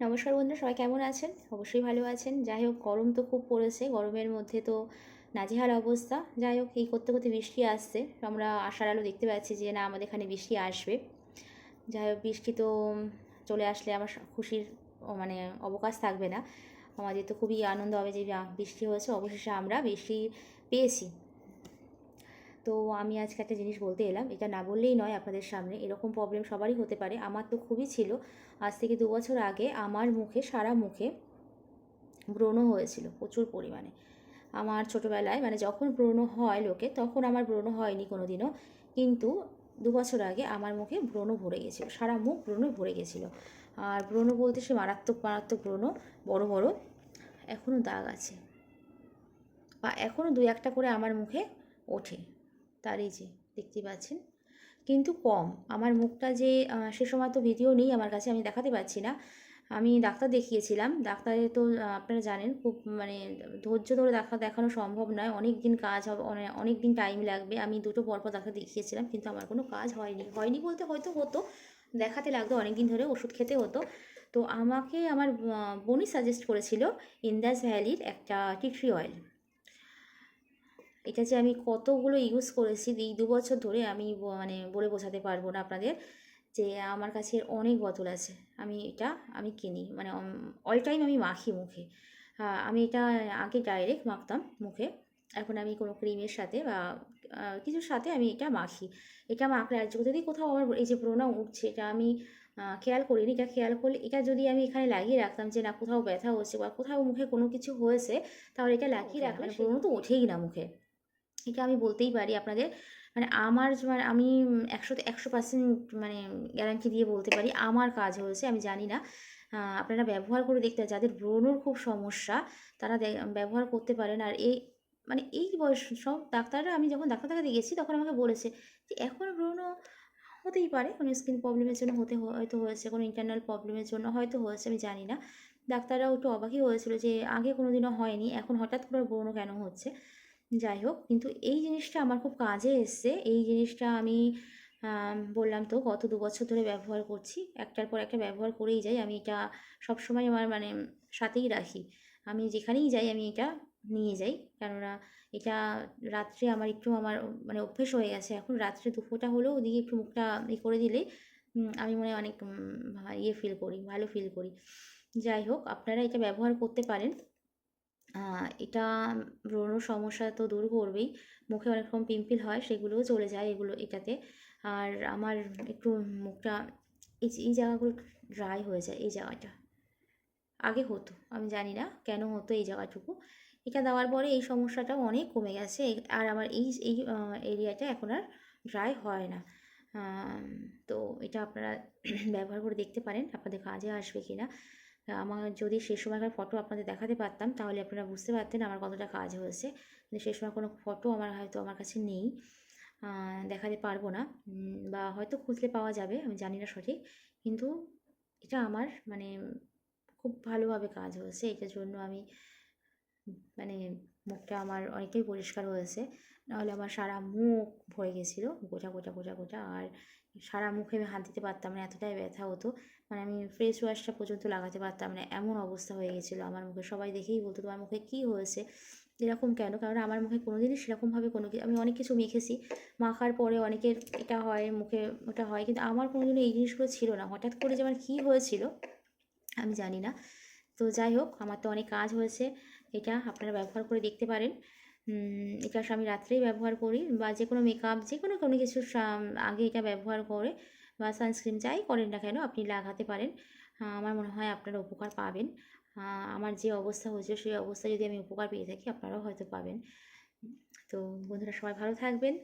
নমস্কার বন্ধুরা, সবাই কেমন আছেন? অবশ্যই ভালো আছেন। যাই হোক, গরম তো খুব পড়েছে। গরমের মধ্যে তো নাজেহাল অবস্থা। যাই হোক, এই করতে করতে বৃষ্টি আসছে। আমরা আশার আলো দেখতে পাচ্ছি যে, না, আমাদের এখানে বৃষ্টি আসবে। যাই হোক, বৃষ্টি তো চলে আসলে আমার খুশির মানে অবকাশ থাকবে না। আমাদের তো খুবই আনন্দ হবে যে বৃষ্টি হয়েছে, অবশেষে আমরা বৃষ্টি পেয়েছি। তো আমি আজকে একটা জিনিস বলতে এলাম, এটা না বললেই নয় আপনাদের সামনে, এরকম প্রবলেম সবারই হতে পারে, আমার তো খুবই ছিল। আজ থেকে দু বছর আগে আমার মুখে, সারা মুখে ব্রণ হয়েছিল প্রচুর পরিমাণে। আমার ছোটোবেলায় মানে যখন ব্রণ হয় লোকে, তখন আমার ব্রণ হয়নি কোনো দিনও কিন্তু দু বছর আগে আমার মুখে ব্রণ ভরে গেছিল, সারা মুখ ব্রণ ভরে গেছিল। আর ব্রণ বলতে সে মারাত্মক মারাত্মক ব্রণ, বড় বড় এখনও দাগ আছে। বা এখনও দু একটা করে আমার মুখে ওঠে। তার এই যে দেখতে পাচ্ছেন। কিন্তু কম। আমার মুখটা যে সে সময় তো ভিডিও নেই, আমার কাছে আমি দেখাতে পারছি না। আমি ডাক্তার দেখিয়েছিলাম। ডাক্তারে তো আপনারা জানেন, খুব মানে ধৈর্য ধরে দেখা, দেখানো সম্ভব নয়। অনেক দিন কাজ হবে, অনে- অনেক দিন টাইম লাগবে। আমি দুটো পরপর ডাক্তার দেখিয়েছিলাম, কিন্তু আমার কোনো কাজ হয়নি। হয়নি বলতে হয়তো হতো, দেখাতে লাগতো অনেক দিন ধরে ওষুধ খেতে হতো। তো আমাকে আমার বোনই সাজেস্ট করেছিল, ইন্দাস ভ্যালির একটা টিট্রি অয়েল এটা যে আমি কতগুলো ইউজ করেছি এই দু বছর ধরে আমি মানে বলে বোঝাতে পারব না আপনাদের যে আমার কাছে অনেক বোতল আছে। আমি এটা আমি কিনি মানে অল টাইম আমি মাখি মুখে। আমি এটা আগে ডাইরেক্ট মাখতাম মুখে। এখন আমি কোনো ক্রিমের সাথে বা কিছুর সাথে আমি এটা মাখি। এটা মাখলে আর যদি কোথাও আমার এই যে ব্রণ উঠছে এটা আমি খেয়াল করিনি। এটা খেয়াল করলে এটা যদি আমি এখানে লাগিয়ে রাখতাম যে না কোথাও ব্যথা হচ্ছে বা কোথাও মুখে কোনো কিছু হয়েছে তাহলে এটা লাগিয়ে রাখলে ব্রণ তো ওঠেই না মুখে। এটা আমি বলতেই পারি আপনাদের। মানে আমার মানে আমি একশোতে একশো পার্সেন্ট মানে গ্যারান্টি দিয়ে বলতে পারি, আমার কাজ হয়েছে, আমি জানি না। আপনারা ব্যবহার করে দেখতে, যাদের ব্রণর খুব সমস্যা, তারা ব্যবহার করতে পারেন। আর এই মানে এই বয়স সব ডাক্তাররা, আমি যখন ডাক্তার দেখাতে গেছি তখন আমাকে বলেছে যে, এখন ব্রণ হতেই পারে, কোনো স্কিন প্রবলেমের জন্য হতে হয়তো হয়েছে, কোনো ইন্টারনাল প্রবলেমের জন্য হয়তো হয়েছে, আমি জানি না। ডাক্তাররাও একটু অবাকই হয়েছিল যে, আগে কোনো দিনও হয়নি, এখন হঠাৎ করে ব্রণ কেন হচ্ছে? যাই হোক কিন্তু এই জিনিসটা আমার খুব কাজে এসছে। এই জিনিসটা আমি বললাম তো, গত দু বছর ধরে ব্যবহার করছি। একটার পর একটা ব্যবহার করেই যাই। আমি এটা সবসময় আমার মানে সাথেই রাখি। আমি যেখানেই যাই, আমি এটা নিয়ে যাই। কেননা, এটা রাত্রে আমার একটু আমার মানে অভ্যেস হয়ে গেছে এখন। রাত্রে দুপুরটা হলেও ওদিকে একটু মুখটা ই করে দিলে আমি মনে অনেক ইয়ে ফিল করি, ভালো ফিল করি। যাই হোক আপনারা এটা ব্যবহার করতে পারেন। এটা ব্রণ সমস্যা তো দূর করবেই। মুখে অনেক রকম পিম্পল হয়, সেগুলোও চলে যায় এগুলো, এটাতে। আর আমার একটু মুখটা এই এই জায়গাগুলো ড্রাই হয়ে যায়, এই জায়গাটা। আগে হতো, আমি জানি না কেন হতো এই জায়গাটুকু। এটা দেওয়ার পরে এই সমস্যাটা অনেক কমে গেছে আর আমার এই এই এরিয়াটা এখন আর ড্রাই হয় না। তো এটা আপনারা ব্যবহার করে দেখতে পারেন, আপনাদের কাজে আসবে কি না আমার যদি সেই সময়কার ফটো আপনাদের দেখাতে পারতাম, তাহলে আপনারা বুঝতে পারতেন আমার কতটা কাজ হয়েছে। কিন্তু সেই সময় কোনো ফটো আমার হয়তো আমার কাছে নেই দেখাতে পারব না। বা হয়তো খুঁজলে পাওয়া যাবে, আমি জানি না সঠিক। কিন্তু এটা আমার মানে খুব ভালোভাবে কাজ হয়েছে, এটার জন্য আমি মানে মুখটা আমার অনেকটাই পরিষ্কার হয়েছে। নাহলে আমার সারা মুখ ভরে গেছিল, গোটা গোটা গোটা গোটা। আর সারা মুখে আমি হাত দিতে পারতাম না, এতটাই ব্যথা হতো। মানে আমি ফেস ওয়াশটা পর্যন্ত লাগাতে পারতাম না, এমন অবস্থা হয়ে গেছিল আমার মুখে। সবাই দেখেই বলতো, তোমার মুখে কী হয়েছে? এরকম কেন? কারণ আমার মুখে কোনো দিনই সেরকমভাবে কোনো আমি অনেক কিছু মেখেছি, মাখার পরে অনেকের এটা হয়, মুখে ওটা হয়, কিন্তু আমার কোনোদিনও এই জিনিসগুলো ছিল না। হঠাৎ করে যে আমার কী হয়েছিল, আমি জানি না। তো যাই হোক, আমার তো অনেক কাজ হয়েছে, এটা আপনারা ব্যবহার করে দেখতে পারেন। এটা আমি রাত্রেই ব্যবহার করি বা যে কোনো মেকআপ যে কোনো কোনো কিছুর আগে এটা ব্যবহার করে বা সানস্ক্রিন যাই করেন না কেন আপনি লাগাতে পারেন। আমার মনে হয় আপনারা উপকার পাবেন। আমার যে অবস্থা হয়েছে সেই অবস্থা যদি আমি উপকার পেয়ে থাকি আপনারাও হয়তো পাবেন। তো বন্ধুরা সবাই ভালো থাকবেন।